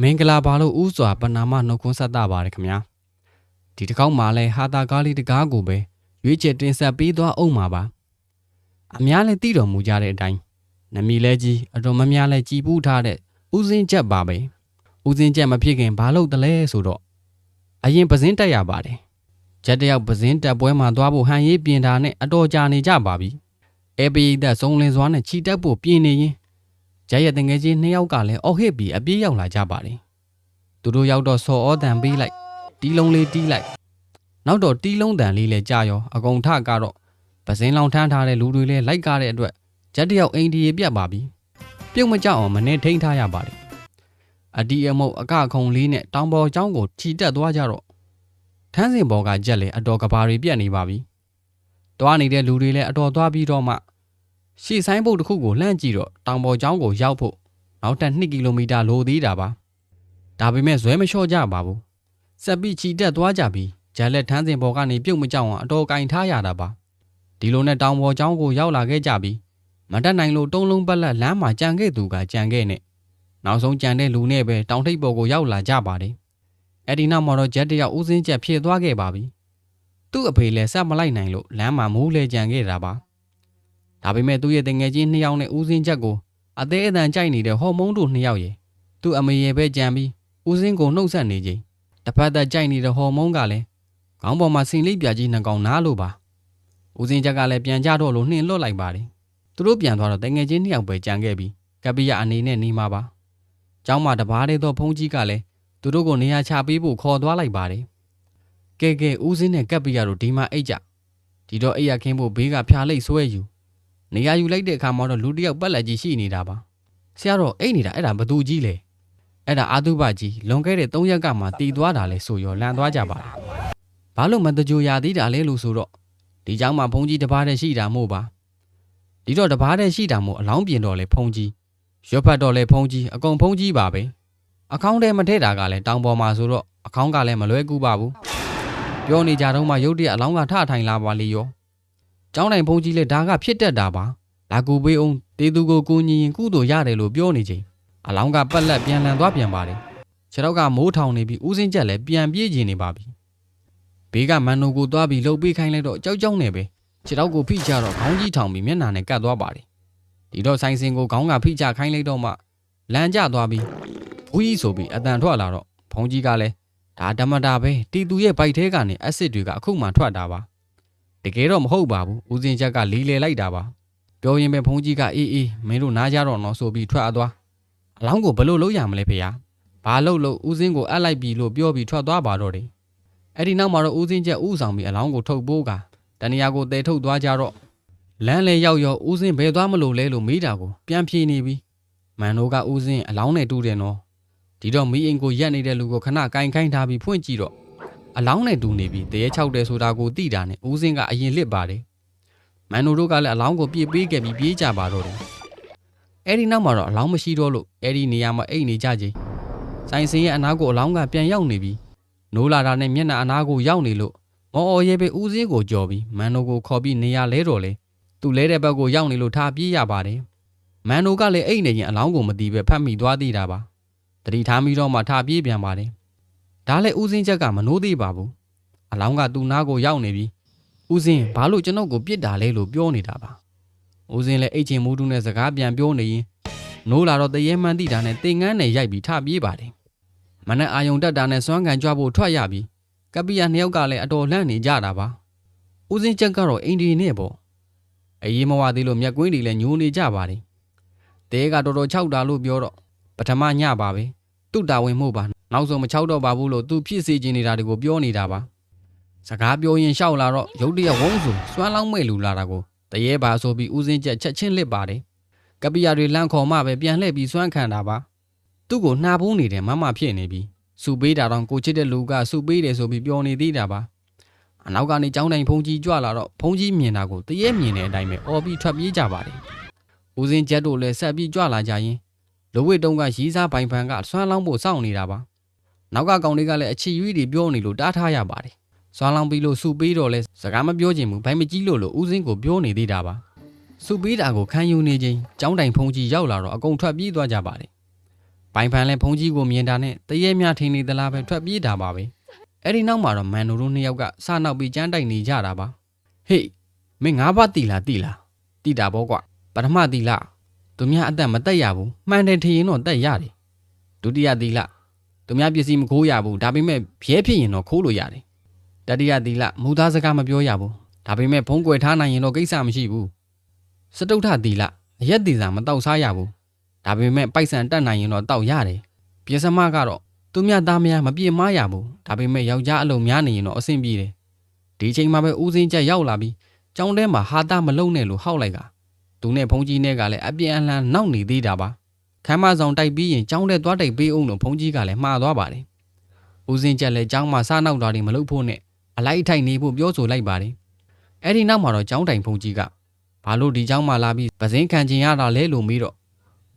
မင်္ဂလာပါလို့ဥစွာပနာမနှုတ်ခွန်းဆက်တာပါတယ်ခင်ဗျာဒီတစ်ခေါက်မှာလဲဟာတာကားလေးတကားကိုပဲရွေးချယ်တင်ဆက်ပေးသွားအောင်ပါပါအများလဲသိတော်မူကြတဲ့အတိုင်းနမီလဲကြီးအတော်မများလဲကြည်ပူးထားတဲ့ဥစင်းချက်ပါပဲဥစင်းချက်မဖြစ်ခင်ဘာလို့တလဲဆိုတော့အရင်ပဇင်းတက်ရပါတယ်ချက်တယောက်ပဇင်းတက်ပွဲမှာသွားဖို့ဟန်ရေးပြင်တာနဲ့အတော်ကြာနေကြပါပြီအဲပရိသတ်စုံလင်စွာနဲ့ခြိတက်ဖို့ပြင်နေရင် ဂျက်ရဲ့တငယ်ချင်းနှစ်ယောက်ကလည်းအော်ဟစ်ပြီးအပြေးရောက်လာကြပါတယ်သူတို့ရောက်တော့စော်ဩတန်ပေးလိုက်တီးလုံးလေးတီးလိုက်နောက်တော့တီးလုံးတန်လေးလည်းကြာရောအကုန်ထကတော့ပဇင်းလောင်ထမ်းထားတဲ့လူတွေလည်းလိုက်ကားတဲ့အတွက်ဂျက်တယောက်အိမ်ဒီရေပြတ်ပါပြီပြုတ်မကြောက်အောင်မနေထိန်ထားရပါတယ်အဒီအမုတ်အကခုံလေးနဲ့တောင်ပေါ်ကျောင်းကိုခြိတက်သွားကြတော့ထန်းစင်ဘော်ကကြက်လေအတော်ကဘာတွေပြက်နေပါပြီတွားနေတဲ့လူတွေလည်းအတော်သွားပြီးတော့မှ ရှေ့ဆိုင်ဘုတ်တစ်ခုကိုလှမ်းကြည့်တော့တောင်ပေါ်ကျောင်းကိုရောက်ဖို့နောက်ထပ်2ကီလိုမီတာလိုသေးတာပါဒါပေမဲ့ဇွဲမလျှော့ကြပါဘူးစက်ပြီးခြိတက်သွားကြပြီးဂျက်လက်ထန်းစင်ဘော်ကနေပြုတ်မကြောက်အောင်အတော်ကင်ထားရတာပါဒီလိုနဲ့တောင်ပေါ်ကျောင်းကိုရောက်လာခဲ့ကြပြီးမတက်နိုင်လို့တုံးလုံးပက်လက်လမ်းမှာကြံခဲ့သူကကြံခဲ့နဲ့နောက်ဆုံးကြံတဲ့လူနဲ့ပဲတောင်ထိပ်ပေါ်ကိုရောက်လာကြပါတယ်အဲ့ဒီနောက်မှာတော့ဂျက်တယောက်ဦးစင်းချက်ဖြည့်သွားခဲ့ပါပြီသူ့အဖေလည်းဆက်မလိုက်နိုင်လို့လမ်းမှာမူးလဲကြံခဲ့တာပါ ဒါပေမဲ့သူ့ရဲ့တငယ်ချင်းနှစ်ယောက်နဲ့ဦးစင်းချက်ကိုအသေးအတန်ကြိုက်နေတဲ့ဟော်မုန်းတို့နှစ်ယောက်ရဲ့သူ့အမေရဲ့ပဲကြံပြီးဦးစင်းကိုနှုတ်ဆက်နေချိန်တစ်ဖက်သက်ကြိုက်နေတဲ့ဟော်မုန်းကလည်းခေါင်းပေါ်မှာစင်လိပ်ပြကြီးနှကောင်နားလို့ပါဦးစင်းချက်ကလည်းပြန်ကြတော့လို့နှင်လွတ်လိုက်ပါတယ်သူတို့ပြန်သွားတော့တငယ်ချင်းနှစ်ယောက်ပဲကြံခဲ့ပြီးကပ္ပိယအနေနဲ့နေမှာပါ။ကျောင်းမှာတပားလေးသောဖုန်ကြီးကလည်းသူတို့ကိုနေရာချပေးဖို့ခေါ်သွားလိုက်ပါတယ်။ကဲကဲဦးစင်းနဲ့ကပ္ပိယတို့ဒီမှာအိတ်ကြ။ဒီတော့အိတ်ရခင်းဖို့ဘေးကဖျားလိတ်ဆွဲယူ။ နေရာယူလိုက်တဲ့အခါမှာတော့လူတစ်ယောက်ပတ်လက်ကြီးရှိနေတာပါ။ဆရာတော်အိတ်နေတာအဲ့ဒါဘသူကြီးလဲ။အဲ့ဒါအာတုဘကြီးလွန်ခဲ့တဲ့၃ရက်ကမှတီသွားတာလဲဆိုရောလန်သွားကြပါတယ်။ဘာလို့မတကြိုရသေးတာလဲလို့ဆိုတော့ဒီเจ้าမှာဘုန်းကြီးတစ်ပါးတည်းရှိတာမို့ပါ။ဒီတော့တပားတည်းရှိတာမို့အလောင်းပြင်တော့လေဖုံကြီးရွတ်ဖတ်တော့လေဖုံကြီးအကုန်ဖုံကြီးပါပဲအကောင့်ထဲမထည့်တာကလည်းတောင်ပေါ်မှာဆိုတော့အကောင့်ကလည်းမလွဲကူပါဘူးပြောနေကြတော့မှရုတ်တရက်အလောင်းကထထိုင်လာပါလေရော ကျောင်းတိုင်ဖုံကြီးလေဒါကဖြစ်တတ်တာပါလာကူပေးအောင်တေသူကိုကိုညီရင်ကုသိုလ်ရတယ်လို့ပြောနေချိန်အလောင်းကပက်လက်ပြန်လန်သွားပြန်ပါတယ်ခြေတော့ကမိုးထောင်နေပြီးဦးစင်းချက်လည်းပြန်ပြေးကျင်နေပါပြီဘေးကမန်နိုကိုသွားပြီးလှုပ်ပေးခိုင်းလိုက်တော့ကြောက်ကြောက်နေပဲခြေထောက်ကိုဖိချတော့ခေါင်းကြီးထောင်ပြီးမျက်နှာနဲ့ကတ်သွားပါတယ်ဒီတော့ဆိုင်စင်ကိုခေါင်းကဖိချခိုင်းလိုက်တော့မှလန်ကျသွားပြီးဘူးကြီးဆိုပြီးအတန်ထွက်လာတော့ဘုံကြီးကလည်းဒါဓမ္မတာပဲတီတူရဲ့ဘိုက်ထဲကနေအက်ဆစ်တွေကအခုမှထွက်တာပါ တကယ်တော့မဟုတ်ပါဘူးဦးစင်ချက်ကလီလေလိုက်တာပါပြောရင်ပဲဘုံကြီးကအေးအေးမင်းတို့နားကြတော့နော်ဆိုပြီးထွက်သွားအလောင်းကိုဘလို့လုပ်ရမလဲဖေ။ဘာလို့လို့ဦးစင်းကိုအပ်လိုက်ပြီလို့ပြောပြီးထွက်သွားပါတော့တယ်အဲ့ဒီနောက်မှာတော့ဦးစင်းချက်ဥဆောင်ပြီးအလောင်းကိုထုတ်ပိုးကတဏှာကိုတဲထုတ်သွားကြတော့လမ်းလေရောက်ရောဦးစင်းဘယ်သွားမလို့လဲလို့မေးတာကိုပြန်ဖြေနေပြီမန်တို့ကဦးစင်းအလောင်းနဲ့တူတယ်နော်ဒီတော့မီးအိမ်ကိုရက်နေတဲ့လူကိုခဏကင်ခိုင်းထားပြီးဖွင့်ကြည့်တော့ အလောင်းနဲ့တူနေပြီးတရေချောက်တယ်ဆိုတာကိုသိတာနဲ့ဦးစင်းကအရင်လစ်ပါတယ်မန်တို့ကလည်းအလောင်းကိုပြစ်ပေးခဲ့ပြီးပြေးကြပါတော့တယ်အဲ့ဒီနောက်မှာတော့အလောင်းမရှိတော့လို့အဲ့ဒီနေရာမှာအိတ်နေကြချိန်ဆိုင်စင်ရဲ့အနားကိုအလောင်းကပြန်ရောက်နေပြီးနိုးလာတာနဲ့မျက်နှာအနားကိုရောက်နေလို့မော်အော်ရဲပဲဦးစင်းကိုကြော်ပြီးမန်နိုကိုခေါ်ပြီးနေရာလဲတော်လဲသူလဲတဲ့ဘက်ကိုရောက်နေလို့ထားပြေးရပါတယ်မန်နိုကလည်းအိတ်နေရင်အလောင်းကိုမတီးပဲဖတ်မိသွားသေးတာပါတတိထားပြီးတော့မှထားပြေးပြန်ပါတယ် ဒါလည်းဦးစင်းချက်ကမနိုးသေးပါဘူးအလောင်းကသူ့နားကိုရောက်နေပြီးဦးစင်းဘာလို့ကျွန်တော်ကိုပြစ်တာလဲလို့ပြောနေတာပါဦးစင်းလည်းအိတ်ချင်မူးတူးနဲ့စကားပြန်ပြောနေရင်နိုးလာတော့တရေမှန်တိတာနဲ့တင်ငန်းနဲ့ရိုက်ပြီးထပြေးပါတယ်မနက်အာယုံတက်တာနဲ့စွမ်းကန်ကြွဖို့ထွက်ရပြီးကပီယာနှစ်ယောက်ကလည်းအတော်လှမ်းနေကြတာပါဦးစင်းချက်ကတော့အင်ဒီနဲ့ပေါ့အရေးမဝသေးလို့မျက်ကွင်းတွေလည်းညိုနေကြပါတယ်တဲကတော်တော်ခြောက်တာလို့ပြောတော့ပထမညပါပဲ သူ့တာဝန်မှုပါနောက်ဆုံးမခြောက်တော့ပါဘူးလို့သူဖြစ်စေချင်နေတာတွေကိုပြောနေတာပါစကားပြောရင်ရှောက်လာတော့ရုတ်တရက်ဝုန်းဆိုစွမ်းလောင်းမဲ့လူလာတာကိုတရေပါဆိုပြီးဦးစင်းချက်ချက်ချင်းလစ်ပါတယ်ကပီယာတွေလန့်ခေါ်မှပဲပြန်လှည့်ပြီးစွမ်းခံတာပါသူ့ကိုနှာဖုံးနေတဲ့မမဖြစ်နေပြီးစုပေးတာတော့ကိုချစ်တဲ့လူကစုပေးတယ်ဆိုပြီးပြောနေသေးတာပါအနောက်ကနေကြောင်းတိုင်ဖုန်ကြီးကြွလာတော့ဖုန်ကြီးမြင်တာကိုတရေမြင်တဲ့အတိုင်းပဲအော်ပြီးထွက်ပြေးကြပါတယ်ဦးစင်းချက်တို့လည်းဆက်ပြီးကြွလာကြရင် လူဝိတုံးကရီးစားပိုင်ဖန်ကဆွမ်းလောင်းဖို့စောင့်နေတာပါနောက်ကကောင်တွေကလည်းအချီရွေးတွေပြောနေလို့တားထားရပါတယ်ဆွမ်းလောင်းပြီးလို့စုပေးတော့လဲစကားမပြောချင်ဘူးဘိုင်မကြီးလို့လို့ဦးစင်းကိုပြောနေသေးတာပါစုပေးတာကိုခံယူနေချင်းကြောင်းတိုင်ဖုန်ကြီးရောက်လာတော့အကုန်ထွက်ပြေးသွားကြပါတယ်ဘိုင်ဖန်လည်းဖုန်ကြီးကိုမြင်တာနဲ့တရေမြထင်းနေသလားပဲထွက်ပြေးတာပါပဲအဲ့ဒီနောက်မှာတော့မန်နိုတို့နှစ်ယောက်ကစနောက်ပြီးကြမ်းတိုက်နေကြတာပါဟေးမင်းငါးပါးတီလာတီလာတီတာပေါ့ကွာပထမတီလာ သူများအသက်မတက်ရဘူးမှန်တယ်ထင်ရင်တော့တက်ရတယ်ဒုတိယတီလာသူများပစ္စည်းမခိုးရဘူးဒါပေမဲ့ဖြဲဖြစ်ရင်တော့ခိုးလို့ရတယ်တတိယတီလာမူသားစကားမပြောရဘူးဒါပေမဲ့ဖုံးကွယ်ထားနိုင်ရင်တော့ကိစ္စမရှိဘူးစတုထတီလာအရက်တီစာမတောက်စားရဘူးဒါပေမဲ့ပိုက်ဆံတက်နိုင်ရင်တော့တောက်ရတယ်ပြစမကတော့သူများသားများမပြေမရဘူးဒါပေမဲ့ယောက်ျားအလုံးများနေရင်တော့အဆင်ပြေတယ်ဒီချိန်မှာပဲဦးစင်းချက်ရောက်လာပြီးကျောင်းထဲမှာဟာတာမလုံနဲ့လို့ဟောက်လိုက်က သူနဲ့ဖုန်ကြီးနဲ့ကလည်းအပြန်အလှန်နောက်နေသေးတာပါခမ်းမဆောင်တိုက်ပြီးရင်ကျောင်းထဲသွားတိုက်ပေးအောင်လို့ဖုန်ကြီးကလည်းမှားသွားပါတယ်ဦးစင်းချက်လည်းကျောင်းမှာစားနောက်တာတွေမလုပ်ဖို့နဲ့အလိုက်အထိုက်နေဖို့ပြောဆိုလိုက်ပါတယ်အဲ့ဒီနောက်မှာတော့ကျောင်းတိုင်ဖုန်ကြီးကဘာလို့ဒီကျောင်းမှာလာပြီးပစင်းခံချင်ရတာလဲလို့မေးတော့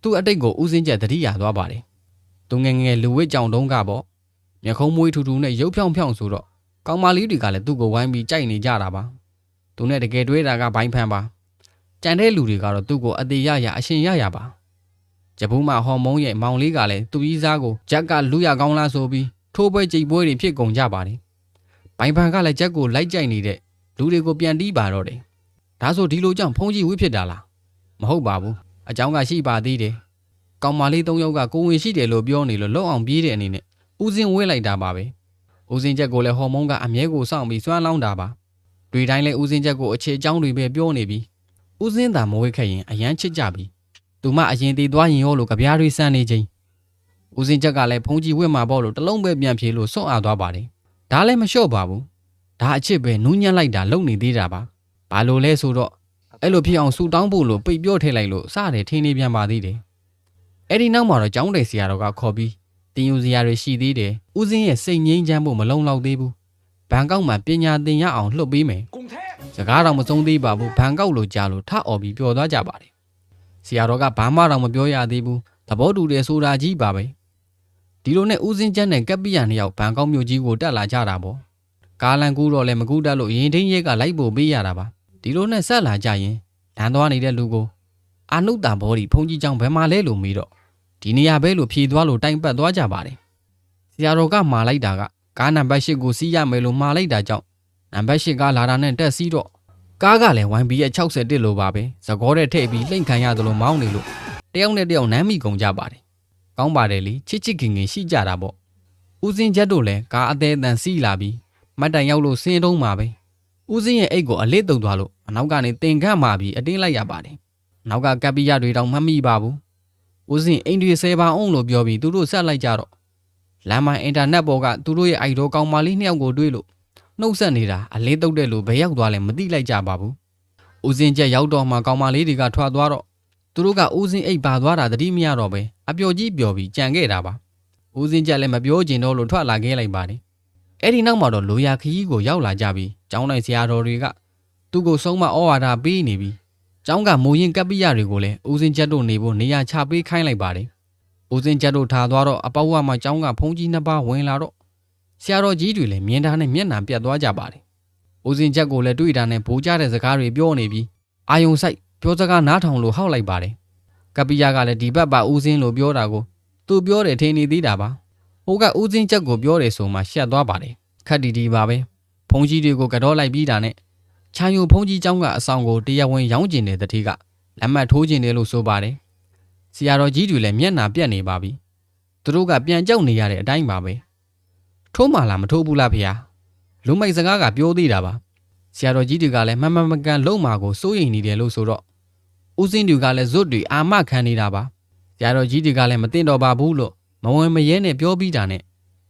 သူ့အတိတ်ကိုဦးစင်းချက်သတိရသွားပါတယ်သူငယ်ငယ်လူဝစ်ကြောင်တုံးကပေါ့မျက်ခုံးမွေးထူထူနဲ့ရုပ်ဖြောင်းဖြောင်းဆိုတော့ကောင်မလေးတွေကလည်းသူ့ကိုဝိုင်းပြီးကြိုက်နေကြတာပါသူနဲ့တကယ်တွေးတာကဘိုင်းဖန်ပါ ကြံတဲ့လူတွေကတော့သူ့ကိုအသေးရရအရှင်ရရပါ။ဂျပူးမဟော်မုန်းရဲ့မောင်လေးကလည်းသူ့ကြီးစားကိုဂျက်ကလူရကောင်းလားဆိုပြီးထိုးပွဲကြိတ်ပွဲတွေဖြစ်ကုန်ကြပါတယ်။ဘိုင်ဘန်ကလည်းဂျက်ကိုလိုက်ကြိုက်နေတဲ့လူတွေကိုပြန်တီးပါတော့တယ်။ဒါဆိုဒီလိုကြောင့်ဖုန်းကြီးဝိဖြစ်တာလား။မဟုတ်ပါဘူး။အကြောင်းကရှိပါသေးတယ်။ကောင်မလေး၃ယောက်ကကိုဝင်ရှိတယ်လို့ပြောနေလို့လုံအောင်ပြေးတဲ့အနေနဲ့ဦးစင်းဝဲလိုက်တာပါပဲ။ဦးစင်းချက်ကိုလည်းဟော်မုန်းကအမြဲကိုစောင့်ပြီးစွမ်းလောင်းတာပါ။တွေ့တိုင်းလဲဦးစင်းချက်ကိုအခြေအကြောင်းတွေပဲပြောနေပြီး ဦးစင်းသာမဝဲခဲ့ရင်အရန်ချစ်ကြပြီသူမအရင်တည်သွားရင်ရောလို့ကြပြားတွေစမ်းနေချင်းဦးစင်းချက်ကလည်းဖုံးကြီးဝက်မှာပေါ့လို့တလုံးပဲပြန်ပြေလို့စွန့်အားသွားပါတယ်ဒါလည်းမလျှော့ပါဘူးဒါအချစ်ပဲနူးညံ့လိုက်တာလုံနေသေးတာပါဘာလို့လဲဆိုတော့အဲ့လိုဖြစ်အောင်ဆူတောင်းဖို့လို့ပိတ်ပြော့ထည့်လိုက်လို့စတယ်ထင်းနေပြန်ပါသေးတယ်အဲ့ဒီနောက်မှာတော့ကျောင်းတိုင်ဆရာတော်ကခေါ်ပြီးတင်ယူစရာတွေရှိသေးတယ်ဦးစင်းရဲ့စိတ်ငြိမ်းချမ်းဖို့မလုံလောက်သေးဘူး ဘန်ကောက်မှာပညာသင်ရအောင်လှုပ်ပေးမယ်စကားတော့မဆုံးသေးပါဘူးဘန်ကောက်လိုကြားလို့ထအော်ပြီးပျော်သွားကြပါတယ်ဆရာတော်ကဘာမှတော့မပြောရသေးဘူးသဘောတူတယ်ဆိုတာကြီးပါပဲဒီလိုနဲ့ဦးစင်းကျန်းနဲ့ကပ်ပိယနှစ်ယောက်ဘန်ကောက်မြို့ကြီးကိုတက်လာကြတာပေါ့ကားလန်ကူးတော့လည်းမကူးတတ်လို့ရင်ထင်းရဲကလိုက်ဖို့ပေးရတာပါဒီလိုနဲ့ဆက်လာကြရင်လမ်းသွားနေတဲ့လူကိုအာနုတာဘောဒီဖုန်ကြီးချောင်းဘယ်မှာလဲလို့မေးတော့ဒီနေရာပဲလို့ဖြေသွားလို့တိုင်ပတ်သွားကြပါတယ်ဆရာတော်ကမှာလိုက်တာက ကားနံပါတ်၈ကိုစီးရမယ်လို့မှာလိုက်တာကြောင့်နံပါတ်၈ကလာတာနဲ့တက်စီးတော့ကားကလည်း 1B ရဲ့61လို့ပါပဲသကောတဲ့ထည့်ပြီးလှိမ့်ခံရသလိုမောင်းနေလို့တယောက်နဲ့တယောက်နမ်းမိကုန်ကြပါတယ်ကောင်းပါတယ်လေချစ်ချစ်ခင်ခင်ရှိကြတာပေါ့ဦးစင်းချက်တို့လည်းကားအသေးအတန်စီးလာပြီးမတ်တိုင်ရောက်လို့စင်းတုံးမှာပဲဦးစင်းရဲ့အိတ်ကိုအလစ်တုံသွားလို့အနောက်ကနေတင်ခတ်มาပြီးအတင်းလိုက်ရပါတယ်နောက်ကကပ်ပိယတွေတောင်မမိပါဘူးဦးစင်းအိမ်တွေဆဲပါအောင်လို့ပြောပြီးသူတို့ဆက်လိုက်ကြတော့ လမ်းမအင်တာနက်ပေါ်ကသူတို့ရဲ့အိုက်တော်ကောင်မလေးနှစ်ယောက်ကိုတွေ့လို့နှုတ်ဆက်နေတာအလေးတုတ်တဲ့လူဘယ်ရောက်သွားလဲမသိလိုက်ကြပါဘူးဦးစင်းချက်ရောက်တော့မှကောင်မလေးတွေကထွက်သွားတော့သူတို့ကဦးစင်းအိတ်ပါသွားတာတတိမရတော့ပဲအပျော်ကြီးပျော်ပြီးကြံခဲ့တာပါဦးစင်းချက်လည်းမပြောချင်တော့လို့ထွက်လာခဲ့လိုက်ပါတယ်အဲ့ဒီနောက်မှာတော့လိုရာခကြီးကိုရောက်လာကြပြီးကျောင်းနိုင်ဆရာတော်တွေကသူ့ကိုဆုံးမဩဝါဒပေးနေပြီးကျောင်းကမိုးရင်ကပ်ပိယတွေကိုလည်းဦးစင်းချက်တို့နေဖို့နေရာချပေးခိုင်းလိုက်ပါတယ် ဦးစင်းချက်တို့ထားသွားတော့အပေါက်ဝမှာကျောင်းကဖုံးကြီးနှစ်ပါးဝင်လာတော့ဆရာတော်ကြီးတွေလည်းမြင်တာနဲ့မျက်နှာပြတ်သွားကြပါတယ်ဦးစင်းချက်ကိုလည်းတွေ့တာနဲ့ဘိုးကြတဲ့စကားတွေပြောနေပြီးအာယုံဆိုင်ပြောစကားနားထောင်လို့ဟောက်လိုက်ပါတယ်ကပိယကလည်းဒီဘက်ပါဦးစင်းလို့ပြောတာကိုသူပြောတယ်ထင်နေသေးတာပါဟိုကဦးစင်းချက်ကိုပြောတယ်ဆိုမှရှက်သွားပါတယ်ခက်တီတီပါပဲဖုံးကြီးတွေကိုကတော့လိုက်ပြီးတာနဲ့ချာယုံဖုံးကြီးเจ้าကအဆောင်ကိုတရားဝင်ရောင်းကျင်တဲ့တတိကလက်မှတ်ထိုးကျင်တယ်လို့ဆိုပါတယ် ဆရာတော်ကြီးတွေလည်းမျက်နှာပြက်နေပါပြီသူတို့ကပြန်ကြောက်နေရတဲ့အတိုင်းပါပဲထိုးမှလားမထိုးဘူးလားဖေ။လူမိုက်စကားကပြောသေးတာပါ။ဆရာတော်ကြီးတွေကလည်းမမမကန်လုံမာကိုစိုးရိမ်နေတယ်လို့ဆိုတော့ဦးစင်းတွေကလည်းဇွတ်တွေအာမခံနေတာပါ။ဆရာတော်ကြီးတွေကလည်းမသိတော့ပါဘူးလို့မဝင်မရဲနဲ့ပြောပြီးတာနဲ့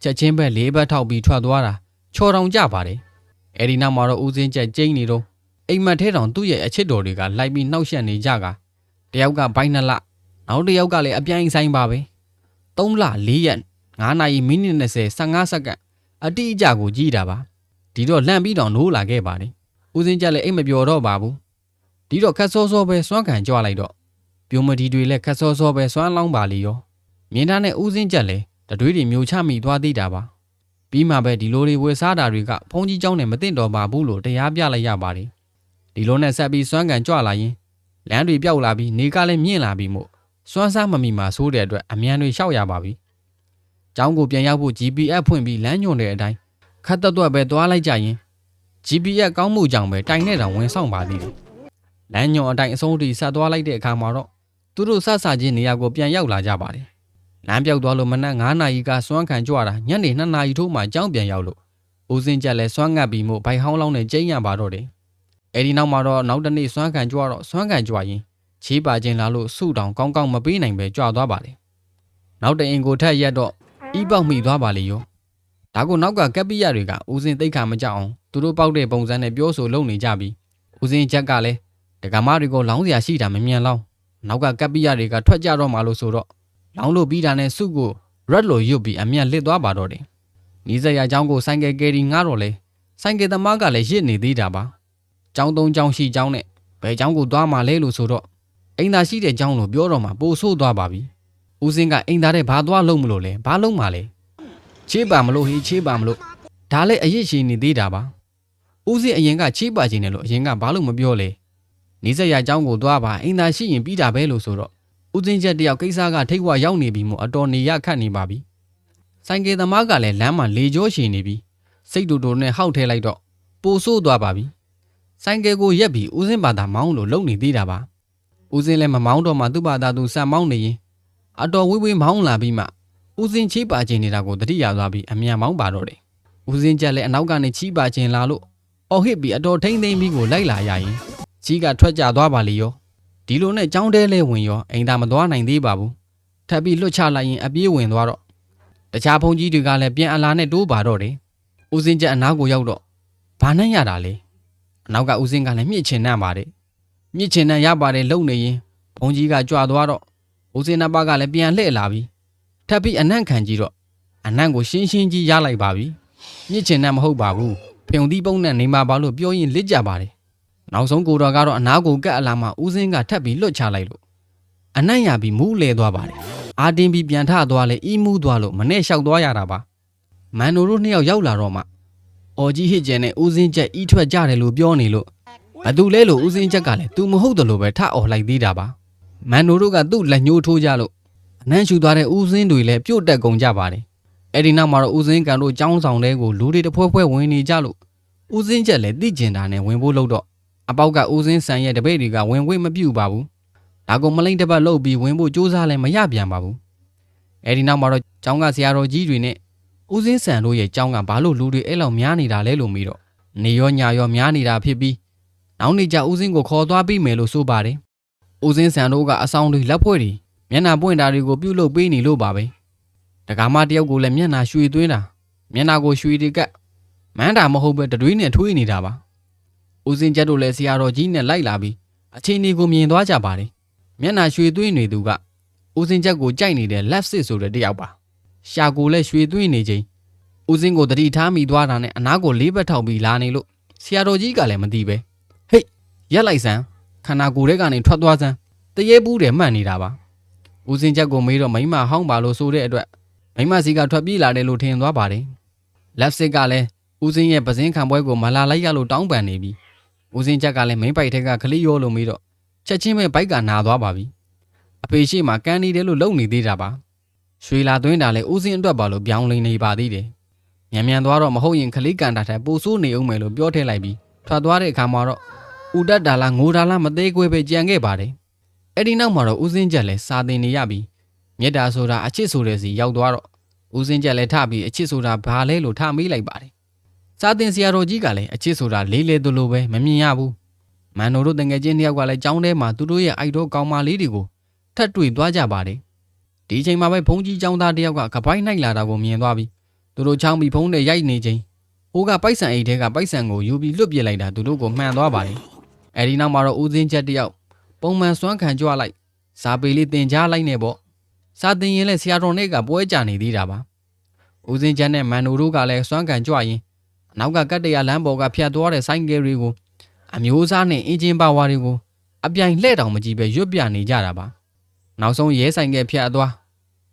ချက်ချင်းပဲလေးဘက်ထောက်ပြီးထွက်သွားတာချော်တောင်ကြပါတယ်။အဲဒီနောက်မှာတော့ဦးစင်းချက်ကျိန်းနေတော့အိမ်မက်ထဲတောင်သူ့ရဲ့အချစ်တော်တွေကလိုက်ပြီးနှောက်ယှက်နေကြကတယောက်ကဘိုင်းနှလ နောက်တစ်ယောက်ကလည်းအပြိုင်ဆိုင်ပါပဲ။၃လ၄ရက်9နာရီမိနစ်20 15စက္ကန့်အတိအကျကိုကြည့်တာပါဒီတော့လှန့်ပြီးတော့နိုးလာခဲ့ပါတယ်ဦးစင်းကြက်လည်းအိတ်မပြောတော့ပါဘူးဒီတော့ခက်စောစောပဲစွမ်းခံကြွလိုက်တော့ပြုံးမဒီတွေလည်းခက်စောစောပဲစွမ်းလောင်းပါလေရောမြင်းသားနဲ့ဦးစင်းကြက်လည်းတတွေးတွေမျိုးချမိသွားသေးတာပါပြီးမှပဲဒီလိုတွေဝယ်စားတာတွေကဖုန်းကြီးเจ้าနဲ့မသိတော့ပါဘူးလို့တရားပြလိုက်ရပါတယ်ဒီလိုနဲ့ဆက်ပြီးစွမ်းကန်ကြွလာရင်လမ်းတွေပြောက်လာပြီးနေကလည်းမြင့်လာပြီးမို့ စွမ်းစားမမီမှာဆိုးတဲ့အတွက်အမြန်တွေရှောက်ရပါပြီ။ကျောင်းကိုပြန်ရောက်ဖို့ GPS ဖွင့်ပြီးလမ်းညွှန်တဲ့အတိုင်းခတ်တက်တွက်ပဲသွားလိုက်ကြရင် GPS ကောင်းမှုကြောင့်ပဲတိုင်နဲ့တောင်ဝင်ဆောင်ပါသေးတယ်။လမ်းညွှန်အတိုင်းအဆုံးထိဆက်သွားလိုက်တဲ့အခါမှာတော့သူတို့ဆဆချင်းနေရာကိုပြန်ရောက်လာကြပါတယ်။လမ်းပြောက်သွားလို့မနက်9နာရီကစွမ်းခံကြွတာညနေ2နာရီထိုးမှကျောင်းပြန်ရောက်လို့ဦးစင်းချက်လဲစွမ်းငတ်ပြီးမို့ဘိုင်ဟောင်းလောင်းနဲ့ကျင်းရပါတော့တယ်။အဲဒီနောက်မှာတော့နောက်တနေ့စွမ်းခံကြွတော့စွမ်းခံကြွရင် ရေးပါခြင်းလာလို့ဆုတောင်းကောင်းကောင်းမပေးနိုင်ပဲကြွားသွားပါလေနောက်တအိမ်ကိုထက်ရက်တော့ဤပေါက်မိသွားပါလေရောဒါကိုနောက်ကကက်ပိယတွေကဦးစင်သိခါမကြအောင်သူတို့ပေါက်တဲ့ပုံစံနဲ့ပြောဆိုလုပ်နေကြပြီးဦးစင်ချက်ကလည်းဒကမတွေကိုလောင်းစရာရှိတာမမြန်လောက်နောက်ကကက်ပိယတွေကထွက်ကြတော့မှလို့ဆိုတော့လောင်းလို့ပြီးတာနဲ့စုကိုရက်လိုရွတ်ပြီးအမြတ်လစ်သွားပါတော့တယ်နီးစရာအကြောင်းကိုဆိုင်ကယ်ကယ်ရီငှားတော့လေဆိုင်ကယ်သမားကလည်းရစ်နေသေးတာပါကျောင်းသုံးကျောင်းရှိကျောင်းနဲ့ဘယ်ကျောင်းကိုသွားမှလဲလို့ဆိုတော့ အိမ်သာရှိတဲ့ကြောင်းလို့ပြောတော့မှပိုဆိုးသွားပါပြီဦးစင်းကအိမ်သာတဲ့ဘာသွားလုံးမလို့လဲဘာလုံးမှလဲချေးပါမလို့ဟေးချေးပါမလို့ဒါလည်းအရေးရှိနေသေးတာပါဦးစင်းအရင်ကချေးပါခြင်းတယ်လို့အရင်ကဘာလို့မပြောလဲနေဆက်ရအကြောင်းကိုသွားပါအိမ်သာရှိရင်ပြီးတာပဲလို့ဆိုတော့ဦးစင်းချက်တယောက်ကိစ္စကထိတ်ဝရောက်နေပြီမို့အတော်နေရခတ်နေပါပြီဆိုင်ကယ်သမားကလည်းလမ်းမှာလေကြောရှိနေပြီစိတ်တူတူနဲ့ဟောက်ထဲလိုက်တော့ပိုဆိုးသွားပါပြီဆိုင်ကယ်ကိုရက်ပြီးဦးစင်းဘာသာမောင်းလို့လုံနေသေးတာပါ ဦးစင်းလည်းမမောင်းတော့မှသူ့ဘာသာသူစံမောင်းနေရင်အတော်ဝေးဝေးမောင်းလာပြီးမှဦးစင်းချေးပါခြင်းနေတာကိုတတိယသွားပြီးအမြန်မောင်းပါတော့တယ်။ဦးစင်းချက်လည်းအနောက်ကနေချီးပါခြင်းလာလို့အော်ဟစ်ပြီးအတော်ထိမ့်သိမ့်ပြီးကိုလိုက်လာရရင်ကြီးကထွက်ကြသွားပါလေရော။ဒီလိုနဲ့ចောင်းတဲလဲဝင်ရောအိမ်သာမသွားနိုင်သေးပါဘူးထပ်ပြီးလွတ်ချလိုက်ရင်အပြေးဝင်သွားတော့တခြားဘုံကြီးတွေကလည်းပြန်အလာနဲ့တိုးပါတော့တယ်ဦးစင်းချက်အနားကိုရောက်တော့ဘာနဲ့ရတာလဲအနောက်ကဦးစင်းကလည်းမြင့်ချင်နှံ့ပါတယ် မြင့်ချင်နှံ့ရပါတယ်လုံနေရင်ဘုံကြီးကကြွသွားတော့ဦးစင်းနှစ်ပါးကလည်းပြန်လှည့်လာပြီထပ်ပြီးအနံ့ခံကြည့်တော့အနံ့ကိုရှင်းရှင်းကြီးရလိုက်ပါပြီမြင့်ချင်နှံ့မဟုတ်ပါဘူးဖျုံသီးပုံနဲ့နေမှာပါလို့ပြောရင်လစ်ကြပါတယ်နောက်ဆုံးကိုတော်ကတော့အနားကိုကက်အလာမှဦးစင်းကထပ်ပြီးလွတ်ချလိုက်လို့အနံ့ရပြီးမူးလဲသွားပါတယ်အာတင်ပြီးပြန်ထသွားလဲအီးမူးသွားလို့မနဲ့လျှောက်သွားရတာပါမန်နိုတို့နှစ်ယောက်ရောက်လာတော့မှအော်ကြီးဟစ်ကျန်နဲ့ဦးစင်းချက်ဤထွက်ကြတယ်လို့ပြောနေလို့ ဘသူလဲလို့ဦးစင်းချက်ကလည်းသူမဟုတ်တယ်လို့ပဲထအော်လိုက်သေးတာပါမန်နိုတို့ကသူ့လက်ညှိုးထိုးကြလို့အနမ်းရှူသွားတဲ့ဦးစင်းတွေလည်းပြုတ်တက်ကုန်ကြပါတယ်အဲ့ဒီနောက်မှာတော့ဦးစင်းကန်တို့ចောင်းဆောင်တဲ့ကိုလူတွေတဖွဲဖွဲဝင်နေကြလို့ဦးစင်းချက်လည်းသိကျင်တာနဲ့ဝင်ဖို့လို့တော့အပေါက်ကဦးစင်းဆန်ရဲ့တပည့်တွေကဝင်ခွင့်မပြုပါဘူးဒါကိုမလိမ့်တစ်ပတ်လှုပ်ပြီးဝင်ဖို့စူးစမ်းလည်းမရပြန်ပါဘူးအဲဒီနောက်မှာတော့ကျောင်းကဆရာတော်ကြီးတွေနဲ့ဦးစင်းဆန်တို့ရဲ့ကျောင်းကဘာလို့လူတွေအဲ့လောက်များနေတာလဲလို့မေးတော့နေရောညာရောများနေတာဖြစ်ပြီး နောက်နေ့ကျဦးစင်းကိုခေါ်သွားပြီးမယ်လို့ဆိုပါတယ်ဦးစင်းဆန်တို့ကအဆောင်တွေလက်ဖွဲ့တွေမျက်နှာပွင့်တာတွေကိုပြုတ်လုပေးနေလို့ပါပဲတကားမတယောက်ကိုလည်းမျက်နှာရွှေသွင်းတာမျက်နှာကိုရွှေတွေကပ်မန်းတာမဟုတ်ပဲတတွေးနဲ့ထွေးနေတာပါဦးစင်းကျက်တို့လည်းဆရာတော်ကြီးနဲ့လိုက်လာပြီးအချိန်ဒီကိုမြင်သွားကြပါတယ်မျက်နှာရွှေသွင်းနေသူကဦးစင်းချက်ကိုကြိုက်နေတဲ့ left sit ဆိုတဲ့တယောက်ပါရှာကိုလည်းရွှေသွင်းနေချိန်ဦးစင်းကိုတတိထားမိသွားတာနဲ့အနားကိုလေးဘက်ထောက်ပြီးလာနေလို့ဆရာတော်ကြီးကလည်းမသိပဲဟေ့ ရက်လိုက်စမ်းခန္ဓာကိုယ်ထဲကနေထွက်သွားစမ်းတရေဘူးတယ်မှတ်နေတာပါဦးစင်းချက်ကိုမေးတော့မိမဟောင်းပါလို့ဆိုတဲ့အတွက်မိမစီကထွက်ပြေးလာတယ်လို့ထင်သွားပါတယ် left sit ကလည်းဦးစင်းရဲ့ပစင်းခံပွဲကိုမလာလိုက်ရလို့တောင်းပန်နေပြီဦးစင်းချက်ကလည်းမိမ့်ပိုက်ထက်ကခလေးရောလို့မေးတော့ချက်ချင်းပဲဘိုက်ကနာသွားပါပြီအဖေရှိမှကန်နေတယ်လို့လုံနေသေးတာပါရွှေလာသွင်းတာလဲဦးစင်းအတွက်ပါလို့ပြောင်းလဲနေပါသေးတယ်မြန်မြန်သွားတော့မဟုတ်ရင်ခလေးကန်တာထက်ပိုဆိုးနေအောင်မယ်လို့ပြောထည့်လိုက်ပြီးထွက်သွားတဲ့အခါမှာတော့ ဦးတက်တာလားငိုတာလားမသေးခွဲပဲကြံခဲ့ပါတယ်အဲ့ဒီနောက်မှာတော့ဦးစင်းချက်လဲစာတင်နေရပြီးမြတ်တာဆိုတာအချစ်ဆိုတဲ့စီရောက်သွားတော့ဦးစင်းချက်လဲထပြီးအချစ်ဆိုတာဘာလဲလို့ထမေးလိုက်ပါတယ်စာတင်ဆရာတော်ကြီးကလည်းအချစ်ဆိုတာလေးလေသလိုပဲမမြင်ရဘူးမန်နိုတို့တငယ်ချင်းတယောက်ကလည်းကြောင်းထဲမှာသူတို့ရဲ့အိုက်တော့ကောင်းမလေးတွေကိုထပ်တွေ့သွားကြပါတယ်ဒီချိန်မှာပဲဘုံကြီးကျောင်းသားတယောက်ကကပိုင်းနိုင်လာတာကိုမြင်သွားပြီးသူတို့ချောင်းပြီးဖုံးနဲ့ရိုက်နေချိန်ဟိုးကပိုက်ဆံအိတ်ထဲကပိုက်ဆံကိုယူပြီးလွတ်ပြစ်လိုက်တာသူတို့ကိုမှန်သွားပါတယ် အဲဒီနောက်မှာတော့ဦးစင်းချက်တယောက်ပုံမှန်စွမ်းခံကြွလိုက်စာပေလေးတင်ကြားလိုက်နေပေါ့စာတင်ရင်လည်းဆရာတော်နဲ့ကပွဲကြနေသေးတာပါဦးစင်းချက်နဲ့မန်နိုတို့ကလည်းစွမ်းခံကြွရင်အနောက်ကကတ်တရလမ်းပေါ်ကဖြတ်သွားတဲ့ဆိုင်ကယ်တွေကိုအမျိုးအစားနဲ့အင်ဂျင်ပါဝါတွေကိုအပြိုင်လှဲ့တောင်မကြည့်ပဲရွတ်ပြနေကြတာပါနောက်ဆုံးရဲဆိုင်ကယ်ဖြတ်သွား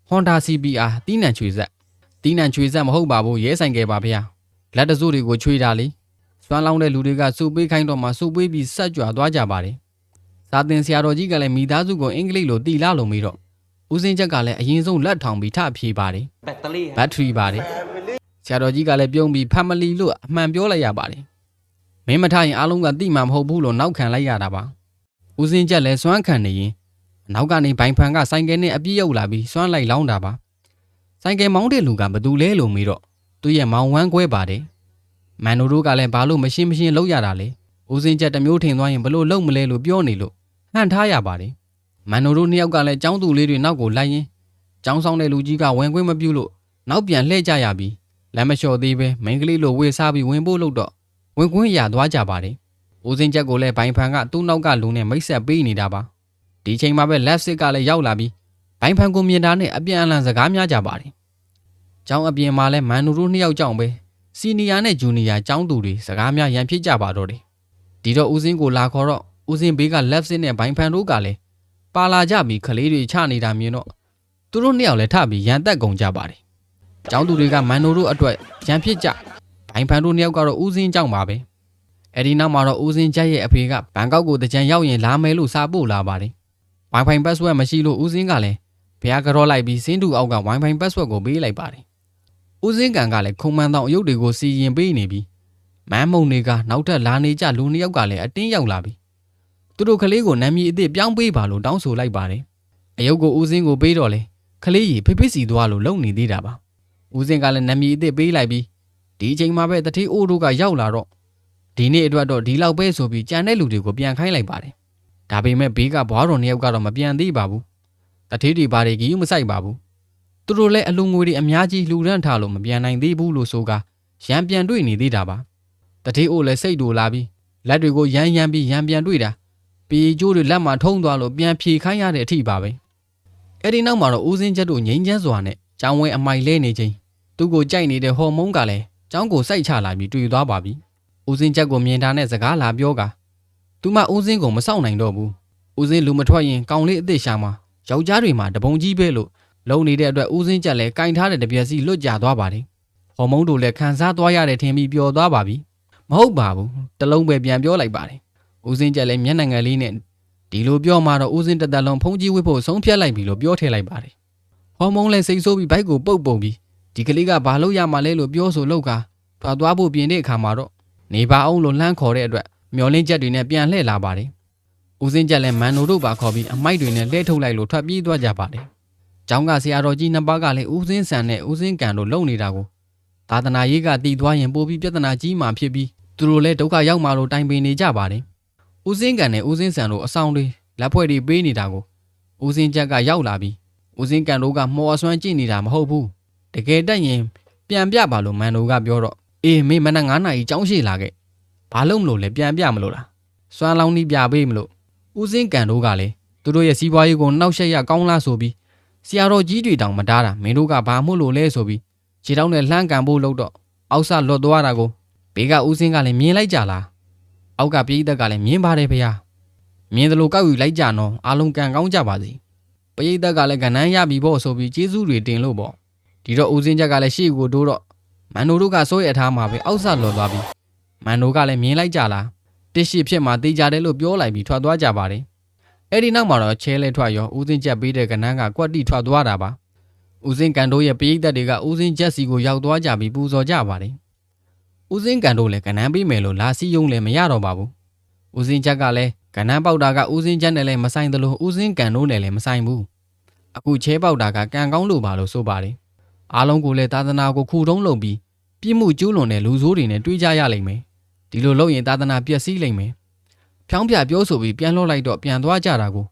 Honda CBR တီးနှံချွေဆက်တီးနှံချွေဆက်မဟုတ်ပါဘူးရဲဆိုင်ကယ်ပါဗျာလက်တစုပ်တွေကိုချွေတာလေ စွမ်းလောင်းတဲ့လူတွေကစုပေးခိုင်းတော့မှစုပေးပြီးဆက်ကြွသွားကြပါတယ်။စာသင်ဆရာတော်ကြီးကလည်းမိသားစုကိုအင်္ဂလိပ်လိုတီလာလိုမိတော့ဦးစင်းချက်ကလည်းအရင်ဆုံးလက်ထောင်ပြီးထဖြေပါတယ်။ဘက်ထရီပါတယ်။ဆရာတော်ကြီးကလည်းပြုံးပြီး family လို့အမှန်ပြောလိုက်ရပါတယ်။မင်းမထရင်အားလုံးကတိမှမဟုတ်ဘူးလို့နောက်ခံလိုက်ရတာပါ။ဦးစင်းချက်လည်းစွမ်းခံနေရင်နောက်ကနေဘိုင်ဖန်ကဆိုင်ကယ်နဲ့အပြည့်ရောက်လာပြီးစွမ်းလိုက်လောင်းတာပါ။ဆိုင်ကယ်မောင်းတဲ့လူကဘသူလဲလို့မေးတော့သူ့ရဲ့မောင်ဝမ်းခွဲပါတယ်။ မန်နိုတို့ကလည်းဘာလို့မရှင်းမရှင်းလောက်ရတာလဲဦးစင်းချက်တစ်မျိုးထင်သွားရင်ဘလို့လုံမလဲလို့ပြောနေလို့ဟန်ထားရပါတယ်မန်နိုတို့နှစ်ယောက်ကလည်းចောင်းသူလေးတွေနောက်ကိုလိုက်ရင်ចောင်းဆောင်တဲ့လူကြီးကဝင်ခွင့်မပြုလို့နောက်ပြန်လှည့်ကြရပြီးလမ်းမလျှော်သေးပဲမိန်းကလေးလိုဝေစားပြီးဝင်ဖို့လို့တော့ဝင်ခွင့်ရသွားကြပါတယ်။ဦးစင်းချက်ကိုလည်းဘိုင်ဖန်ကသူ့နောက်ကလူနဲ့မိတ်ဆက်ပေးနေတာပါ။ဒီချိန်မှာပဲလက်စစ်ကလည်းရောက်လာပြီးဘိုင်ဖန်ကိုမြင်တာနဲ့အပြန်အလှန်စကားများကြပါတယ်။ကျောင်းအပြင်မှာလည်းမန်နူတို့နှစ်ယောက်ကြောင့်ပဲ စီနီယာနဲ့ဂျူနီယာကျောင်းသူတွေစကားများရန်ဖြစ်ကြပါတော့တယ်။ဒီတော့ဦးစင်းကိုလာခေါ်တော့ဦးစင်းဘေးကလက်စစ်နဲ့ဘိုင်ဖန်တို့ကလည်းပါလာကြပြီးခလေးတွေချနေတာမြင်တော့သူတို့နှစ်ယောက်လည်းထပြီးရန်တက်ကုန်ကြပါတယ်။ကျောင်းသူတွေကမန်နိုတို့အတွက်ရန်ဖြစ်ကြဘိုင်ဖန်တို့နှစ်ယောက်ကတော့ဦးစင်းကြောင့်ပါပဲအဲ့ဒီနောက်မှာတော့ဦးစင်းချက်ရဲ့အဖေကဘန်ကောက်ကိုတကြံရောက်ရင်လာမယ်လို့စာပို့လာပါတယ်ဝိုင်ဖိုင် password မရှိလို့ဦးစင်းကလည်းဘုရားကြောလိုက်ပြီးစင်းတူအောက်ကဝိုင်ဖိုင် password ကိုပေးလိုက်ပါတယ် ဦးစင်းကန်ကလည်းခုံမှန်သောအယုတ်တွေကိုစီရင်ပေးနေပြီးမန်းမုံတွေကနောက်ထပ်လာနေကြလူနှစ်ယောက်ကလည်းအတင်းရောက်လာပြီးသူတို့ကလေးကိုနာမည်အစ်စ်ပြောင်းပေးပါလို့တောင်းဆိုလိုက်ပါတယ်အယုတ်ကိုဦးစင်းကိုပေးတော့လေကလေးကြီးဖိဖိစီသွားလို့လုံနေသေးတာပါဦးစင်ကလည်းနမီအစ်စ်ပေးလိုက်ပြီးဒီအချိန်မှာပဲတတိအိုးတို့ကရောက်လာတော့ဒီနေ့အတွက်တော့ဒီလောက်ပဲဆိုပြီးကြံတဲ့လူတွေကိုပြန်ခိုင်းလိုက်ပါတယ်။ဒါပေမဲ့ဘေးကဘွားတော်နှစ်ယောက်ကတော့မပြန်သေးပါဘူး။တတိတွေဘာတွေကြီးမဆိုင်ပါဘူး။ သူတို့လည်းအလူငွေတွေအများကြီးလှူဒန်းထားလို့မပြန်နိုင်သေးဘူးလို့ဆိုကရံပြန်တွေ့နေသေးတာပါ။တတိအိုလည်းစိတ်တူလာပြီးလက်တွေကိုရမ်းရမ်းပြီးရံပြန်တွေ့တာပီကျိုးတွေလက်မှာထုံးသွားလို့ပြန်ဖြေခိုင်းရတဲ့အထိပါပဲ။အဲ့ဒီနောက်မှာတော့ဦးစင်းချက်တို့ငိမ့်ချမ်းစွာနဲ့ကျောင်းဝဲအမိုင်လဲနေချိန်သူ့ကိုကြိုက်နေတဲ့ဟော်မုန်းကလည်းចောင်းကိုစိုက်ချလာပြီးတွေ့သွားပါပြီ။ဦးစင်းချက်ကိုမြင်တာနဲ့စကားလာပြောကသူမဦးစင်းကိုမစောင့်နိုင်တော့ဘူး။ဦးစင်းလူမထွက်ရင်ကောင်လေးအစ်စ်ရှာမှာယောက်ျားတွေမှာတပုံကြီးပဲလို့ လုံနေတဲ့အတွက်ဦးစင်းချက်လည်းကင်ထားတဲ့တပြက်စီလွတ်ကျသွားပါတယ်။ဟော်မုန်းတို့လည်းခံစားသွားရတဲ့ထင်ပြီးပျော်သွားပါပြီ။မဟုတ်ပါဘူး။တလုံးပဲပြန်ပြောလိုက်ပါတယ်။ဦးစင်းချက်လည်းမျက်နှာငယ်လေးနဲ့ဒီလိုပြောမှတော့ဦးစင်းတစ်သက်လုံးဖုံးကြီးဝစ်ဖို့ဆုံးဖြတ်လိုက်ပြီလို့ပြောထည့်လိုက်ပါတယ်။ဟော်မုန်းလည်းစိတ်ဆိုးပြီးဘိုက်ကိုပုတ်ပုံပြီးဒီကလေးကဘာလို့ရမှာလဲလို့ပြောဆိုလောက်ကထွက်သွားဖို့ပြင်တဲ့အခါမှာတော့နေပါအောင်လို့လှမ်းခေါ်တဲ့အတွက်မျောလင်းချက်တွေနဲ့ပြန်လှည့်လာပါတယ်။ဦးစင်းချက်လည်းမန်နိုတို့ပါခေါ်ပြီးအမိုက်တွေနဲ့လှည့်ထုတ်လိုက်လို့ထွက်ပြေးသွားကြပါတယ်။ ကျောင်းကဆရာတော်ကြီးနှစ်ပါးကလည်းဦးစင်းဆန်နဲ့ဦးစင်းကန်တို့လုံနေတာကိုသာသနာရေးကတည်သွားရင်ပိုပြီးပြဿနာကြီးမှဖြစ်ပြီးသူတို့လည်းဒုက္ခရောက်မှလို့တိုင်ပင်နေကြပါတယ်။ဦးစင်းကန်နဲ့ဦးစင်းဆန်တို့အဆောင်တွေလက်ဖွဲ့တွေပေးနေတာကိုဦးစင်းချက်ကရောက်လာပြီးဦးစင်းကန်တို့ကမော်အစွမ်းကြည့်နေတာမဟုတ်ဘူး။တကယ်တက်ရင်ပြန်ပြပါလို့မန်နိုကပြောတော့အေးမေမနက်9နာရီကြောင်းရှိလာခဲ့ဘာလို့မလို့လဲပြန်ပြမလို့လားစွမ်းလောင်းနီးပြပေးမလို့ဦးစင်းကန်တို့ကလည်းသူတို့ရဲ့စီးပွားရေးကိုနှောက်ယှက်ရကောင်းလားဆိုပြီး ဆရာတော်ကြီးတွေတောင်မတားတာမင်းတို့ကဘာမို့လို့လဲဆိုပြီးခြေထောက်နဲ့လှမ်းကန်ဖို့လုပ်တော့အောက်ဆလွတ်သွားတာကိုဘေးကဦးစင်းကလည်းမြင်လိုက်ကြလားအောက်ကပြည်သက်ကလည်းမြင်ပါတယ်ဖေဟာမြင်တယ်လို့ကောက်ယူလိုက်ကြနော်အားလုံးကန်ကောင်းကြပါစေပရိသက်ကလည်းကဏ္ဍရပြီပေါ့ဆိုပြီးကျေးဇူးတွေတင်လို့ပေါ့ဒီတော့ဦးစင်းချက်ကလည်းရှေ့ကိုတိုးတော့မန်နိုတို့ကစိုးရထားမှာပဲအောက်ဆလော်သွားပြီးမန်နိုကလည်းမြင်လိုက်ကြလားတစ်ရှိဖြစ်မှာတေးကြတယ်လို့ပြောလိုက်ပြီးထွက်သွားကြပါတယ် အဲ့ဒီနောက်မှာတော့ချဲလဲထွက်ရောဦးစင်းချက်ပေးတဲ့ကဏ္ဍကကွက်တိထွက်သွားတာပါဦးစင်းကန်တို့ရဲ့ပရိသတ်တွေကဦးစင်းချက်စီကိုရောက်သွားကြပြီးပူဇော်ကြပါတယ်ဦးစင်းကန်တို့လည်းကဏ္ဍပေးမယ်လို့လာစီယုံလည်းမရတော့ပါဘူးဦးစင်းချက်ကလည်းကဏ္ဍပေါက်တာကဦးစင်းချက်နဲ့လည်းမဆိုင်သလိုဦးစင်းကန်တို့နဲ့လည်းမဆိုင်ဘူးအခုချဲပေါက်တာကကံကောင်းလို့ပါလို့ဆိုပါတယ်အားလုံးကိုလည်းသာသနာကိုခုတုံးလုပ်ပြီးပြစ်မှုကျူးလွန်တဲ့လူဆိုးတွေနဲ့တွေးကြရလိမ့်မယ်ဒီလိုလုပ်ရင်သာသနာပျက်စီးလိမ့်မယ် ဖြောင်းပြပြောဆိုပြီးပြန်လွှတ်လိုက်တော့ပြန်သွားကြတာကို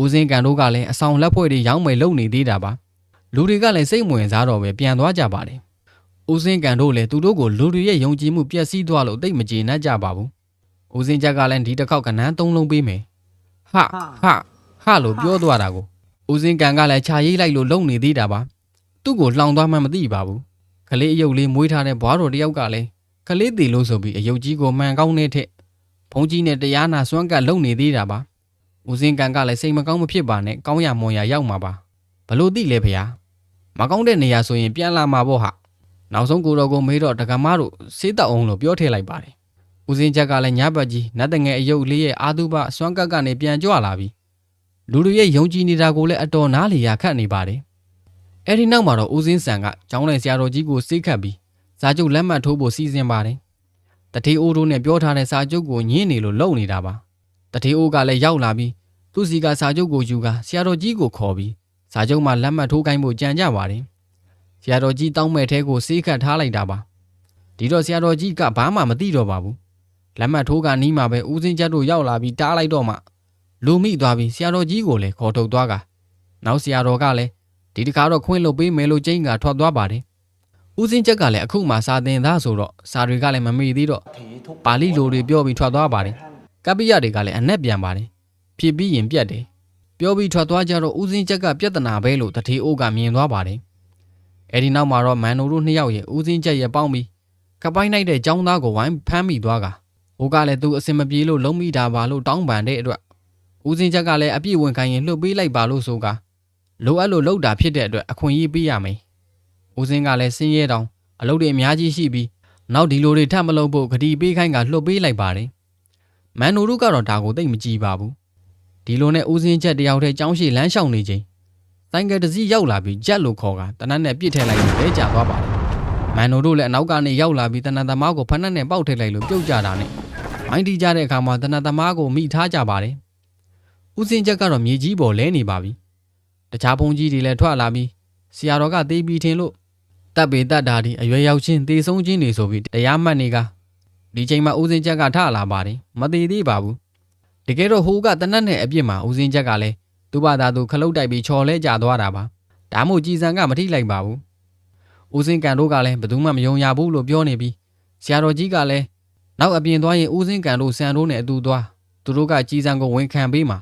ဦးစင်းကန်တို့ကလည်းအဆောင်လက်ဖွဲ့တွေရောင်းမယ်လုပ်နေသေးတာပါလူတွေကလည်းစိတ်မဝင်စားတော့ပဲပြန်သွားကြပါတယ်ဦးစင်းကန်တို့လည်းသူတို့ကိုလူတွေရဲ့ယုံကြည်မှုပျက်စီးသွားလို့တိတ်မကျေနပ်ကြပါဘူးဦးစင်းချက်ကလည်းဒီတစ်ခေါက်ကနန်းသုံးလုံးပေးမယ်ဟာဟာဟာလို့ပြောသွားတာကိုဦးစင်းကန်ကလည်းခြာရိတ်လိုက်လို့လုံနေသေးတာပါသူ့ကိုလှောင်သွားမှမသိပါဘူးကလေးအယုတ်လေးမွေးထားတဲ့ဘွားတော်တယောက်ကလည်းကလေးတည်လို့ဆိုပြီးအယုတ်ကြီးကိုမှန်ကောင်းတဲ့ထက် ဘုံကြီးနဲ့တရားနာစွမ်းကပ်လုံနေသေးတာပါဦးစင်းကန်ကလည်းစိတ်မကောင်းမဖြစ်ပါနဲ့ကောင်းရမွန်ရရောက်မှာပါဘလို့သိလဲဖေဟာမကောင်းတဲ့နေရာဆိုရင်ပြန်လာမှာပေါ့ဟာနောက်ဆုံးကိုတော်ကိုမေးတော့ဒကမတို့စေးတောက်အောင်လို့ပြောထည့်လိုက်ပါတယ်ဦးစင်းချက်ကလည်းညဘက်ကြီးနတ်တငယ်အယုတ်လေးရဲ့အာတုဘစွမ်းကပ်ကနေပြန်ကြွလာပြီးလူတွေရဲ့ယုံကြည်နေတာကိုလည်းအတော်နားလေရခတ်နေပါတယ်အဲ့ဒီနောက်မှာတော့ဦးစင်းဆန်ကကျောင်းလိုက်ဆရာတော်ကြီးကိုစိတ်ခတ်ပြီးစာချုပ်လက်မှတ်ထိုးဖို့စီစဉ်ပါတယ် တတိအိုးတို့နဲ့ပြောထားတဲ့စာချုပ်ကိုညှင်းနေလို့လုံနေတာပါတတိအိုးကလည်းရောက်လာပြီးသူ့စီကစာချုပ်ကိုယူကဆရာတော်ကြီးကိုခေါ်ပြီးစာချုပ်မှာလက်မှတ်ထိုးခိုင်းဖို့ကြံကြပါတယ်ဆရာတော်ကြီးတောင်းမဲ့ထဲကိုစိတ်ခတ်ထားလိုက်တာပါဒီတော့ဆရာတော်ကြီးကဘာမှမသိတော့ပါဘူးလက်မှတ်ထိုးကနီးမှာပဲဦးစင်းချက်တို့ရောက်လာပြီးတားလိုက်တော့မှလူမိသွားပြီးဆရာတော်ကြီးကိုလည်းခေါ်ထုတ်သွားကနောက်ဆရာတော်ကလည်းဒီတခါတော့ခွင့်လွတ်ပေးမယ်လို့ကျင်းကထွက်သွားပါတယ် ဦးစင်းချက်ကလည်းအခုမှစာသင်သားဆိုတော့စာတွေကလည်းမမေ့သေးတော့ပါဠိလိုတွေပြောပြီးထွက်သွားပါတယ်ကပ္ပိယတွေကလည်းအနက်ပြန်ပါတယ်ဖြစ်ပြီးရင်ပြတ်တယ်ပြောပြီးထွက်သွားကြတော့ဦးစင်းချက်ကပြဿနာပဲလို့တထေအိုးကမြင်သွားပါတယ်အဲဒီနောက်မှာတော့မန်နိုတို့နှစ်ယောက်ရဲ့ဦးစင်းချက်ရဲ့ပေါင်းပြီးကပိုင်းလိုက်တဲ့ចောင်းသားကိုဝိုင်းဖမ်းမိသွားကဟိုကလည်းသူအစင်မပြေလို့လုံးမိတာပါလို့တောင်းပန်တဲ့အတွက်ဦးစင်းချက်ကလည်းအပြည့်ဝင်ခိုင်းရင်လှုပ်ပေးလိုက်ပါလို့ဆိုကလိုအပ်လို့လှုပ်တာဖြစ်တဲ့အတွက်အခွင့်အရေးပေးရမယ်။ ဦးစင်းကလည်းစင်းရဲတောင်အလုပ်တွေအများကြီးရှိပြီးနောက်ဒီလိုတွေထပ်မလုပ်ဖို့ဂတိပေးခိုင်းကလှုပ်ပေးလိုက်ပါတယ်။မန်နိုတို့ကတော့ဒါကိုသိမ့်မကြည့်ပါဘူး။ဒီလိုနဲ့ဦးစင်းချက်တယောက်တည်းကြောင်းရှိလမ်းလျှောက်နေချိန်ဆိုင်ကယ်တစ်စီးရောက်လာပြီးဂျက်လို့ခေါ်ကတနတ်နဲ့ပြစ်ထည့်လိုက်လို့လဲကျသွားပါတယ်။မန်နိုတို့လည်းအနောက်ကနေရောက်လာပြီးတနတ်သမားကိုဖက်နှက်နဲ့ပေါက်ထည့်လိုက်လို့ပြုတ်ကျတာနဲ့မိုင်းတီကြတဲ့အခါမှာတနတ်သမားကိုမိထားကြပါတယ်။ဦးစင်းချက်ကတော့မြေကြီးပေါ်လဲနေပါပြီ။တခြားဘုံကြီးတွေလည်းထွက်လာပြီးဆရာတော်ကတေးပြီးထင်လို့ တပ်ပေတတ်တာဒီအရွယ်ရောက်ချင်းတေဆုံးချင်းနေဆိုပြီးတရားမှတ်နေကဒီချိန်မှာဦးစင်းချက်ကထလာပါတယ်မသေးသေးပါဘူး။တကယ်တော့ဟိုကတနတ်နဲ့အပြစ်မှာဦးစင်းချက်ကလည်းသူ့ဘာသာသူခလုတ်တိုက်ပြီးချော်လဲကြသွားတာပါ။ဒါမှမဟုတ်ကြည်စံကမထိလိုက်ပါဘူး။ဦးစင်းကန်တို့ကလည်းဘယ်သူမှမယုံရဘူးလို့ပြောနေပြီးဆရာတော်ကြီးကလည်းနောက်အပြင်သွားရင်ဦးစင်းကန်တို့ဆန်တို့နဲ့အတူသွားသူတို့ကကြည်စံကိုဝန်ခံပေးမှာ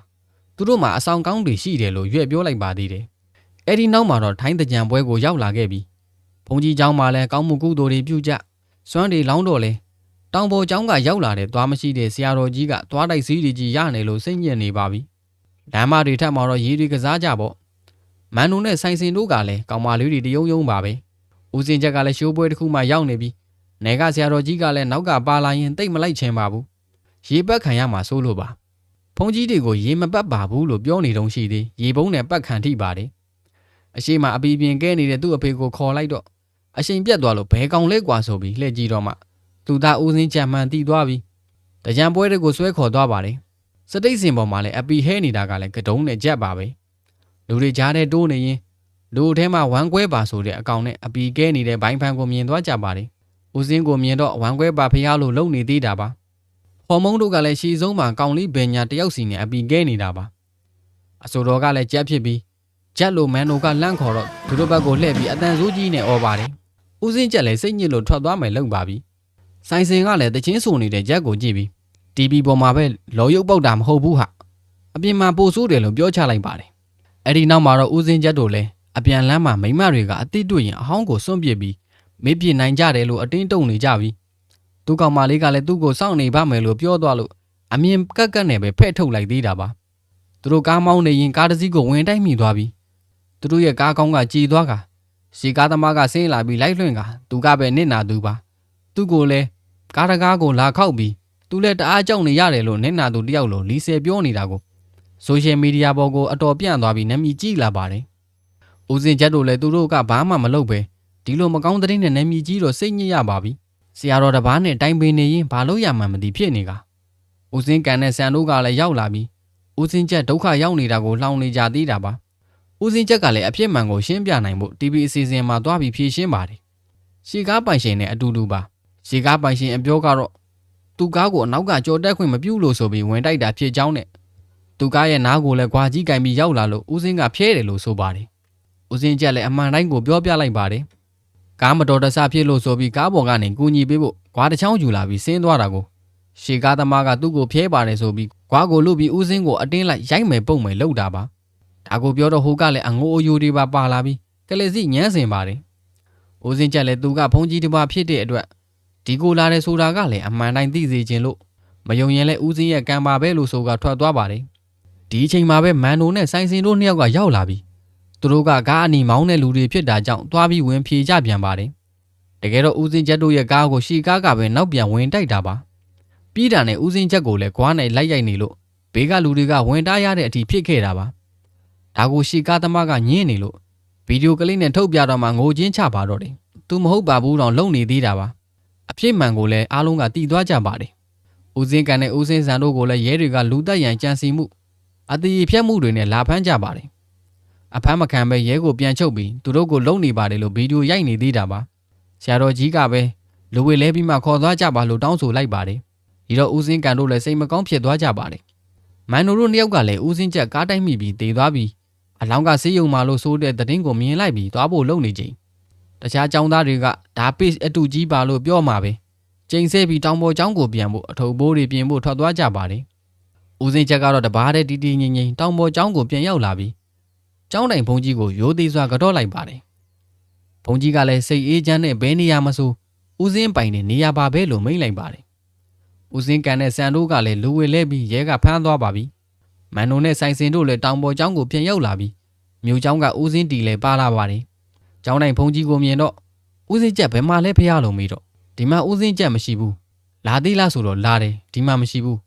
သူတို့မှာအဆောင်ကောင်းတွေရှိတယ်လို့ရွက်ပြောလိုက်ပါသေးတယ်။အဲ့ဒီနောက်မှာတော့ထိုင်းတကြံပွဲကိုရောက်လာခဲ့ပြီ။ ဘုံကြီးเจ้าမှာလည်းကောင်းမှုကုသိုလ်တွေပြုကြ။စွမ်းတွေလောင်းတော့လဲတောင်ပေါ်เจ้าကရောက်လာတဲ့သွားမရှိတဲ့ဆရာတော်ကြီးကသွားတိုက်စည်းတွေကြီးရနေလို့စိတ်ညစ်နေပါပြီ။လမ်းမတွေထက်မှာတော့ရေတွေကစားကြပေါ့။မန်နုနဲ့ဆိုင်စင်တို့ကလည်းကောင်မလေးတွေတယုံယုံပါပဲ။ဦးစင်ချက်ကလည်းရှိုးပွဲတစ်ခုမှရောက်နေပြီ။နေကဆရာတော်ကြီးကလည်းနောက်ကပါလာရင်တိတ်မလိုက်ချင်ပါဘူး။ရေပက်ခံရမှာစိုးလို့ပါ။ ဖုန်ကြီးတွေကိုရေမပတ်ပါဘူးလို့ပြောနေတုံးရှိသေးရေပုံးနဲ့ပတ်ခံထိပါတယ်အရှိမအပီပြင်ကဲနေတဲ့သူ့အဖေကိုခေါ်လိုက်တော့ အရှိန်ပြတ်သွားလို့ဘဲကောင်လဲကွာဆိုပြီးလှည့်ကြည့်တော့မှသူသားဦးစင်းကြံမှန်တီးသွားပြီးတကြံပွဲတွေကိုဆွဲခေါ်သွားပါတယ်စတိတ်စင်ပေါ်မှာလည်းအပီဟဲနေတာကလည်းကတုံးနဲ့ကြက်ပါပဲလူတွေကြားထဲတိုးနေရင်လူထဲမှာဝမ်းကွဲပါဆိုတဲ့အကောင်နဲ့အပီကဲနေတဲ့ဘိုင်းဖန်ကိုမြင်သွားကြပါတယ်ဦးစင်းကိုမြင်တော့ဝမ်းကွဲပါဖျားလို့လုံနေသေးတာပါဟော်မုန်းတို့ကလည်းရှီဆုံးမှာကောင်လေးဘယ်ညာတယောက်စီနဲ့အပီကဲနေတာပါအဆိုတော်ကလည်းကြက်ဖြစ်ပြီး ဂျက်လိုမန်နိုကလန့်ခေါ်တော့သူတို့ဘက်ကိုလှည့်ပြီးအတန်ဆိုးကြီးနဲ့អော်ပါတယ်ဦးစင်းကြက်လည်းစိတ်ညစ်လို့ထွက်သွားမယ်လုံပါပြီဆိုင်စင်ကလည်းတချင်းဆိုနေတဲ့ဂျက်ကိုကြည့်ပြီး TV ပေါ်မှာပဲလော်ရုပ်ပုတ်တာမဟုတ်ဘူးဟာအပြင်မှာပိုဆိုးတယ်လို့ပြောချလိုက်ပါတယ်အဲ့ဒီနောက်မှာတော့ဦးစင်းဂျက်တို့လည်းအပြန်လမ်းမှာမိမတွေကအတိတွေ့ရင်အဟောင်းကိုစွန့်ပစ်ပြီးမေးပြနိုင်ကြတယ်လို့အတင်းတုံနေကြပြီသူကောင်မလေးကလည်းသူ့ကိုစောင့်နေပါမယ်လို့ပြောသွားလို့အမြင်ကက်ကက်နဲ့ပဲဖဲ့ထုတ်လိုက်သေးတာပါသူတို့ကားမောင်းနေရင်ကားတစ်စီးကိုဝင်တိုက်မိသွားပြီ သူတို့ရဲ့ကားကောင်းကကြည်သွားကရှီကားသမားကဆင်းလာပြီးလိုက်လွင့်ကသူကပဲနစ်နာသူပါသူ့ကိုလည်းကားတကားကိုလာခောက်ပြီးသူလည်းတအားကြောက်နေရတယ်လို့နစ်နာသူတယောက်လိုလီဆယ်ပြောနေတာကိုဆိုရှယ်မီဒီယာပေါ်ကိုအတော်ပြန့်သွားပြီးနမီကြည့်လာပါတယ်ဦးစင်ချက်တို့လည်းသူတို့ကဘာမှမလုပ်ပဲဒီလိုမကောင်းတဲ့တဲ့နမီကြီးတော့စိတ်ညစ်ရပါပြီဆရာတော်တစ်ပါးနဲ့တိုင်ပင်နေရင်ဘာလို့ရမှန်းမသိဖြစ်နေကဦးစင်းကန်နဲ့ဆန်တို့ကလည်းရောက်လာပြီးဦးစင်းချက်ဒုက္ခရောက်နေတာကိုလှောင်နေကြသေးတာပါ ဦးစင်းချက်ကလည်းအဖြစ်မှန်ကိုရှင်းပြနိုင်ဖို့ TV အစီအစဉ်မှာတွားပြီးဖြေရှင်းပါတယ်ရှီကားပိုင်ရှင်နဲ့အတူတူပါရှီကားပိုင်ရှင်အပြောကတော့သူကားကိုအနောက်ကကြော်တက်ခွင့်မပြုလို့ဆိုပြီးဝင်တိုက်တာဖြစ်ကြောင်းနဲ့သူကားရဲ့နားကိုလည်းခွာကြီးကင်ပြီးရောက်လာလို့ဦးစင်းကဖျဲတယ်လို့ဆိုပါတယ်ဦးစင်းချက်လည်းအမှန်တိုင်းကိုပြောပြလိုက်ပါတယ်ကားမတော်တဆဖြစ်လို့ဆိုပြီးကားပေါ်ကနေကူညီပေးဖို့ခွာတစ်ချောင်းယူလာပြီးဆင်းသွားတာကိုရှေကားသမားကသူ့ကိုဖျဲပါတယ်ဆိုပြီးခွာကိုလုပြီးဦးစင်းကိုအတင်းလိုက်ရိုက်မယ်ပုံမယ်လှုပ်တာပါ ဒါကိုပြောတော့ဟိုကလည်းအငိုးအယိုးတွေပါပါလာပြီးကလေးစီညမ်းစင်ပါတယ်ဦးစင်းချက်လည်းသူကဖုန်းကြီးတစ်ပါးဖြစ်တဲ့အတွက်ဒီကိုလာတဲ့ဆိုတာကလည်းအမှန်တိုင်းသိစေခြင်းလို့မယုံရင်လည်းဦးစင်းရဲ့ကံပါပဲလို့ဆိုကထွက်သွားပါတယ်ဒီအချိန်မှာပဲမန်နိုနဲ့ဆိုင်စင်တို့နှစ်ယောက်ကရောက်လာပြီးသူတို့ကကားအနီမောင်းတဲ့လူတွေဖြစ်တာကြောင့်သွားပြီးဝင်ဖြေကြပြန်ပါတယ်။တကယ်တော့ဦးစင်းချက်တို့ရဲ့ကားကိုရှီကားကပဲနောက်ပြန်ဝင်တိုက်တာပါ။ပြီးတာနဲ့ဦးစင်းချက်ကိုလည်းကွားနဲ့လိုက်ရိုက်နေလို့ဘေးကလူတွေကဝင်တားရတဲ့အထိဖြစ်ခဲ့တာပါ ဒါကိုရှီကားသမားကညင်းနေလို့ဗီဒီယိုကလေးနဲ့ထုတ်ပြတော့မှငိုချင်းချပါတော့တယ် သူမဟုတ်ပါဘူးတော့လုံနေသေးတာပါအဖြစ်မှန်ကိုလည်းအားလုံးကတီးသွားကြပါတယ်ဦးစင်းကန်နဲ့ဦးစင်းစံတို့ကိုလည်းရဲတွေကလူတက်ရန်ကြံစီမှုအတီးဖြတ်မှုတွေနဲ့လာဖမ်းကြပါတယ်အဖမ်းမခံပဲရဲကိုပြန်ချုပ်ပြီးသူတို့ကိုလုံနေပါတယ်လို့ဗီဒီယိုရိုက်နေသေးတာပါဆရာတော်ကြီးကပဲလူဝေလဲပြီးမှခေါ်သွားကြပါလို့တောင်းဆိုလိုက်ပါတယ်ဒီတော့ဦးစင်းကန်တို့လည်းစိတ်မကောင်းဖြစ်သွားကြပါတယ်မန်နိုတို့နှစ်ယောက်ကလည်းဦးစင်းချက်ကားတိုက်မိပြီးတေသွားပြီး အလောင်းကဆေးရုံမှာလို့ဆိုတဲ့သတင်းကိုမြင်လိုက်ပြီးသွားဖို့လုံနေချိန်တခြားចောင်းသားတွေကဒါ page အတူကြီးပါလို့ပြောမှာပဲချိန်ဆဲပြီးတောင်ပေါ်ចောင်းကိုပြန်ဖို့အထုပ်ဘိုးတွေပြင်ဖို့ထွက်သွားကြပါတယ်ဦးစင်းချက်ကတော့တပားတဲ့တီတီငိမ့်ငိမ့်တောင်ပေါ်ចောင်းကိုပြန်ရောက်လာပြီးចောင်းတိုင်ဘုံကြီးကိုရိုးသေးစွာကတော့လိုက်ပါတယ်ဘုံကြီးကလည်းစိတ်အေးချမ်းနဲ့ဘဲနေရမဆိုဦးစင်းပိုင်နေနေရပါပဲလို့မိန့်လိုက်ပါတယ်ဦးစင်းကန်နဲ့ဆန်တို့ကလည်းလူဝေလဲပြီးရဲကဖမ်းသွားပါပြီ မန်နုံနဲ့ဆိုင်စင်တို့လည်းတောင်ပေါ်ကျောင်းကိုပြန်ရောက်လာပြီးမြို့ကျောင်းကဦးစင်းတီလည်းပါလာပါတယ်ကျောင်းတိုင်းဘုံကြီးကိုမြင်တော့ဦးစင်းချက်ဘယ်မှလဲဖျားလုံးမေးတော့ဒီမှာဦးစင်းချက်မရှိဘူးလာသေးလားဆိုတော့လာတယ်ဒီမှာမရှိဘူး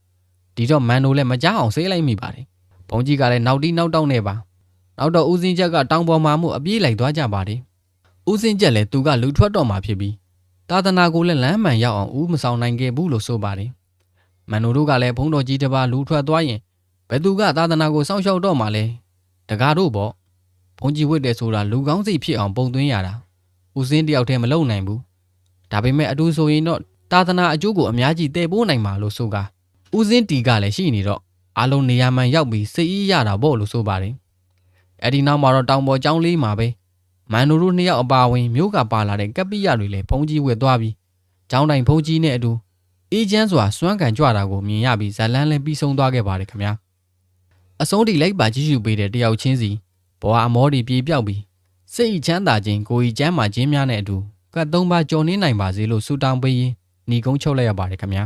ဒီတော့မန်နုံလည်းမကြောက်အောင်ဆေးလိုက်မိပါတယ်ဘုံကြီးကလည်းနောက်တီးနောက်တောက်နေပါနောက်တော့ဦးစင်းချက်ကတောင်ပေါ်မှာမှုအပြေးလိုက်သွားကြပါတယ်ဦးစင်းချက်လည်းသူကလူထွက်တော့မှာဖြစ်ပြီးသာသနာကိုလည်းလမ်းမှန်ရောက်အောင်ဦးမဆောင်နိုင်ခဲ့ဘူးလို့ဆိုပါတယ်။မန်နိုတို့ကလည်းဘုန်းတော်ကြီးတစ်ပါးလူထွက်သွားရင် ဘယ်သူကသာသနာကိုစောင့်ရှောက်တော့မှလဲ။တကားတို့ပေါ့။ဘုန်းကြီးဝတ်တယ်ဆိုတာလူကောင်းစိတ်ဖြစ်အောင်ပုံသွင်းရတာ။ဦးစင်းတယောက်တည်းမလုံနိုင်ဘူး။ဒါပေမဲ့အတူဆိုရင်တော့သာသနာအကျိုးကိုအများကြီးတည်ပိုးနိုင်မှာလို့ဆိုကဦးစင်းတီကလည်းရှိနေတော့အလုံးနေရာမှန်ရောက်ပြီးစိတ်အေးရတာပေါ့လို့ဆိုပါတယ်။အဲ့ဒီနောက်မှာတော့တောင်ပေါ်ကျောင်းလေးမှာပဲမန်နိုတို့နှစ်ယောက်အပါအဝင်မြို့ကပါလာတဲ့ကပ္ပိယတွေလည်းဖုန်ကြီးဝက်သွားပြီးကျောင်းတိုင်ဖုန်ကြီးနဲ့အတူအေးချမ်းစွာစွမ်းကန်ကြွတာကိုမြင်ရပြီးဇလန်းလည်းပြီးဆုံးသွားခဲ့ပါတယ်ခင်ဗျာ အဆုံးထိလိုက်ပါကြည့်ရှုပေးတဲ့တယောက်ချင်းစီဘဝအမောတွေပြေပြောက်ပြီးစိတ်ချမ်းသာခြင်းကိုယ်ဤချမ်းသာခြင်းများနဲ့အတူကတ်သုံးပါကြော်နေနိုင်ပါစေလို့ဆုတောင်းပေးရင်းညီကုန်းချုပ်လိုက်ရပါတယ်ခင်ဗျာ